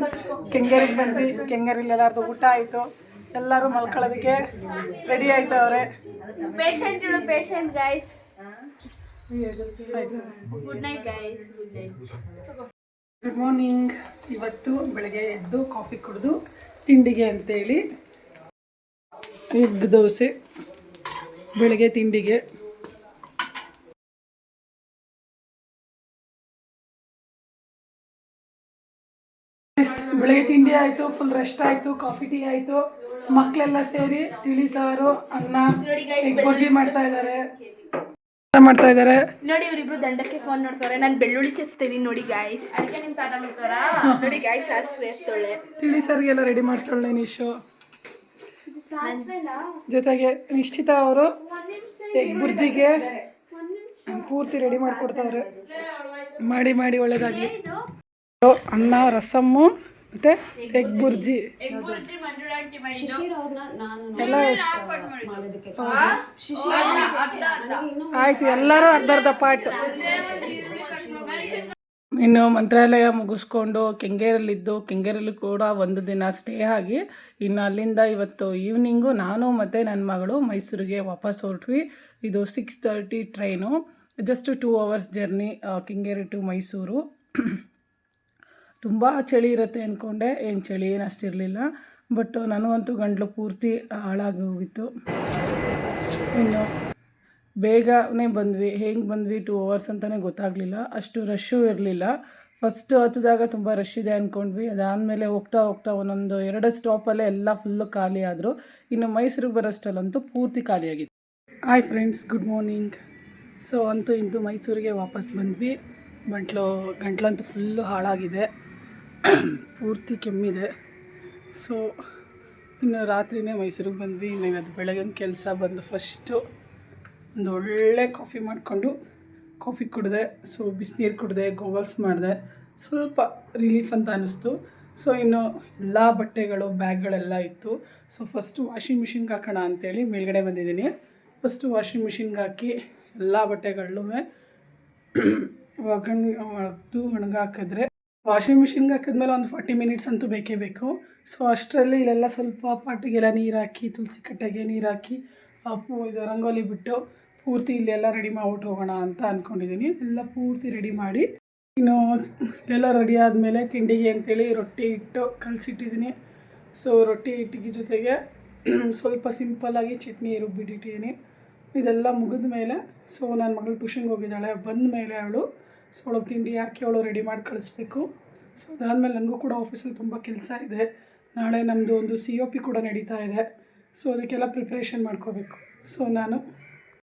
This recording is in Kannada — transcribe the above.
ಫ್ರೆಂಡ್ಸ್ ಕೆಂಗೇರಿಗೆ ಬಂದ್ವಿ. ಕೆಂಗೇರಿಲಿ ಎಲ್ಲಾರ್ದು ಊಟ ಆಯಿತು. ಎಲ್ಲರೂ ಮಲ್ಕೊಳ್ಳೋದಕ್ಕೆ ರೆಡಿ ಆಯ್ತವ್ರೆ ಪೇಷಂಟ್ ಇಡು patient guys good night guys good night good morning ಇವತ್ತು ಬೆಳಗ್ಗೆ ಎದ್ದು ಕಾಫಿ ಕುಡಿದು ತಿಂಡಿಗೆ ಅಂತೇಳಿ. ಎಗ್ ದೋಸೆ. ಬೆಳಗ್ಗೆ ತಿಂಡಿಗೆ. ಬೆಳಗ್ಗೆ ತಿಂಡಿ ಆಯಿತು ಫುಲ್ ರೆಸ್ಟ್ ಆಯಿತು ಕಾಫಿ ಟೀ ಆಯಿತು. ಮಕ್ಕಳೆಲ್ಲ ಸೇರಿ ತಿಳಿ ಸಾರು ಅನ್ನ ಬುರ್ಜಿ ಮಾಡ್ತಾ ಇದ್ದಾರೆ ಮಾಡ್ತಾ ಇದ್ದಾರೆ ನೋಡಿ ಇವ್ರಿಬ್ರು ದಂಡಕ್ಕೆ ಫೋನ್ ನೋಡ್ತಾರೆ. ನಾನು ಬೆಳ್ಳುಳ್ಳಿ ಚಚ್ತೀನಿ ಇದೀನಿ ನೋಡಿ ಗಾಯ್ಸ್ ಅಡಿಗೆ ನಿಮ್ ತಾತ ಮಾಡ್ತಾರ? ನೋಡಿ ಗಾಯ್ಸ್ ಸಾಸಿವೆ ತಿಳಿ ಸಾರಿಗೆಲ್ಲ ರೆಡಿ ಮಾಡ್ತಾಳೆ ನಿಶು. ಜೊತೆಗೆ ನಿಶ್ಚಿತ ಅವರು ಎಗ್ ಬುರ್ಜಿಗೆ ಪೂರ್ತಿ ರೆಡಿ ಮಾಡಿಕೊಡ್ತಾವ್ರೆ ಮಾಡಿ ಮಾಡಿ ಒಳ್ಳೇದಾಗಲಿ. ಅನ್ನ ರಸಮ್ಮು ಮತ್ತು ಎಗ್ ಬುರ್ಜಿ. ಎಲ್ಲ ಆಯ್ತು. ಎಲ್ಲರೂ ಅರ್ಧ ಅರ್ಧ. ಪಾಟ್ ಇನ್ನು ಮಂತ್ರಾಲಯ ಮುಗಿಸ್ಕೊಂಡು ಕೆಂಗೇರಲ್ಲಿದ್ದು ಕೆಂಗೇರಲ್ಲಿ ಕೂಡ ಒಂದು ದಿನ ಸ್ಟೇ ಆಗಿ ಇನ್ನು ಅಲ್ಲಿಂದ ಇವತ್ತು ಈವ್ನಿಂಗು ನಾನು ಮತ್ತು ನನ್ನ ಮಗಳು ಮೈಸೂರಿಗೆ ವಾಪಸ್ ಹೊರಟ್ವಿ. ಇದು six thirty train just two hours journey Kengeri to Mysuru. ತುಂಬ ಚಳಿ ಇರುತ್ತೆ ಅಂದ್ಕೊಂಡೆ ಏನು ಚಳಿ ಏನು ಅಷ್ಟಿರಲಿಲ್ಲ. ಬಟ್ ನನಗಂತೂ ಗಂಟ್ಲು ಪೂರ್ತಿ ಹಾಳಾಗಿ ಹೋಗಿತ್ತು. ಇನ್ನು ಬೇಗನೆ ಬಂದ್ವಿ. ಹೆಂಗೆ ಬಂದ್ವಿ ಟೂ ಅವರ್ಸ್ ಅಂತಲೇ ಗೊತ್ತಾಗಲಿಲ್ಲ. ಅಷ್ಟು ರಶ್ಶು ಇರಲಿಲ್ಲ. ಫಸ್ಟ್ ಹತ್ತಿದಾಗ ತುಂಬ ರಶ್ ಇದೆ ಅಂದ್ಕೊಂಡ್ವಿ ಅದಾದಮೇಲೆ ಹೋಗ್ತಾ ಹೋಗ್ತಾ ಒಂದೊಂದು ಎರಡು ಸ್ಟಾಪಲ್ಲೇ ಎಲ್ಲ ಫುಲ್ಲು ಖಾಲಿ ಆದರು. ಇನ್ನು ಮೈಸೂರಿಗೆ ಬರೋಷ್ಟಲ್ಲಂತೂ ಪೂರ್ತಿ ಖಾಲಿಯಾಗಿತ್ತು hi friends good morning so ಅಂತೂ ಇಂತೂ ಮೈಸೂರಿಗೆ ವಾಪಸ್ ಬಂದ್ವಿ. ಗಂಟ್ಲು, ಗಂಟ್ಲಂತೂ ಫುಲ್ಲು ಹಾಳಾಗಿದೆ. ಪೂರ್ತಿ ಕೆಮ್ಮಿದೆ. ಸೊ ಇನ್ನು ರಾತ್ರಿನೇ ಮೈಸೂರಿಗೆ ಬಂದ್ವಿ. ಇನ್ನು ಇವತ್ತು ಬೆಳಗಿನ ಕೆಲಸ ಬಂದು ಫಸ್ಟು ಒಂದು ಒಳ್ಳೆ ಕಾಫಿ ಮಾಡಿಕೊಂಡು ಕಾಫಿ ಕುಡಿದೆ ಸೊ ಬಿಸಿನೀರು ಕುಡಿದೆ ಗೋಗಲ್ಸ್ ಮಾಡಿದೆ. ಸ್ವಲ್ಪ ರಿಲೀಫ್ ಅಂತ ಅನ್ನಿಸ್ತು ಸೊ ಇನ್ನು ಎಲ್ಲ ಬಟ್ಟೆಗಳು, ಬ್ಯಾಗ್ಗಳೆಲ್ಲ ಇತ್ತು. ಸೊ ಫಸ್ಟು ವಾಷಿಂಗ್ ಮಿಷಿನ್ಗೆ ಹಾಕೋಣ ಅಂತೇಳಿ ಮೇಲ್ಗಡೆ ಬಂದಿದ್ದೀನಿ. ಫಸ್ಟು ವಾಷಿಂಗ್ ಮಿಷಿನ್ಗೆ ಹಾಕಿ ಎಲ್ಲ ಬಟ್ಟೆಗಳನ್ನೂ ಒಗಣ್ ಒಗೆದು ಒಣಗಾಕಿದ್ರೆ ವಾಷಿಂಗ್ ಮಿಷಿನ್ಗೆ ಹಾಕಿದ್ಮೇಲೆ ಒಂದು ಫಾರ್ಟಿ ಮಿನಿಟ್ಸ್ ಅಂತೂ ಬೇಕೇ ಬೇಕು. ಸೊ ಅಷ್ಟರಲ್ಲಿ ಇಲ್ಲೆಲ್ಲ ಸ್ವಲ್ಪ ಪಾಟಿಗೆಲ್ಲ ನೀರು ಹಾಕಿ ತುಳಸಿ ಕಟ್ಟೆಗೆ ನೀರು ಹಾಕಿ ಅಪ್ಪು ಇದು ರಂಗೋಲಿ ಬಿಟ್ಟು ಪೂರ್ತಿ ಇಲ್ಲೆಲ್ಲ ರೆಡಿ ಮಾಡ್ಬಿಟ್ಟು ಹೋಗೋಣ ಅಂತ ಅಂದ್ಕೊಂಡಿದ್ದೀನಿ ಎಲ್ಲ ಪೂರ್ತಿ ರೆಡಿ ಮಾಡಿ ಇನ್ನು ಎಲ್ಲ ರೆಡಿ ಆದಮೇಲೆ ತಿಂಡಿಗೆ ಅಂತೇಳಿ ರೊಟ್ಟಿ ಹಿಟ್ಟು ಕಲಸಿಟ್ಟಿದ್ದೀನಿ ಸೊ ರೊಟ್ಟಿ ಹಿಟ್ಟಿಗೆ ಜೊತೆಗೆ ಸ್ವಲ್ಪ ಸಿಂಪಲ್ಲಾಗಿ ಚಟ್ನಿ ರುಬ್ಬಿಟ್ಟಿದ್ದೀನಿ. ಇದೆಲ್ಲ ಮುಗಿದ ಮೇಲೆ ಸೊ ನನ್ನ ಮಗಳು ಟ್ಯೂಷನ್ಗೆ ಹೋಗಿದ್ದಾಳೆ. ಬಂದ ಮೇಲೆ ಅವಳು ಸೊ ಅವಳು ತಿಂಡಿ ಹಾಕಿ ಅವಳು ರೆಡಿ ಮಾಡಿ ಕಳಿಸ್ಬೇಕು. ಸೊ ಅದಾದಮೇಲೆ ನನಗೂ ಕೂಡ ಆಫೀಸಲ್ಲಿ ತುಂಬ ಕೆಲಸ ಇದೆ. ನಾಳೆ ನಮ್ಮದು ಒಂದು ಸಿ ಒ ಪಿ ಕೂಡ ನಡೀತಾ ಇದೆ. ಸೊ ಅದಕ್ಕೆಲ್ಲ ಪ್ರಿಪ್ರೇಷನ್ ಮಾಡ್ಕೋಬೇಕು. ಸೊ ನಾನು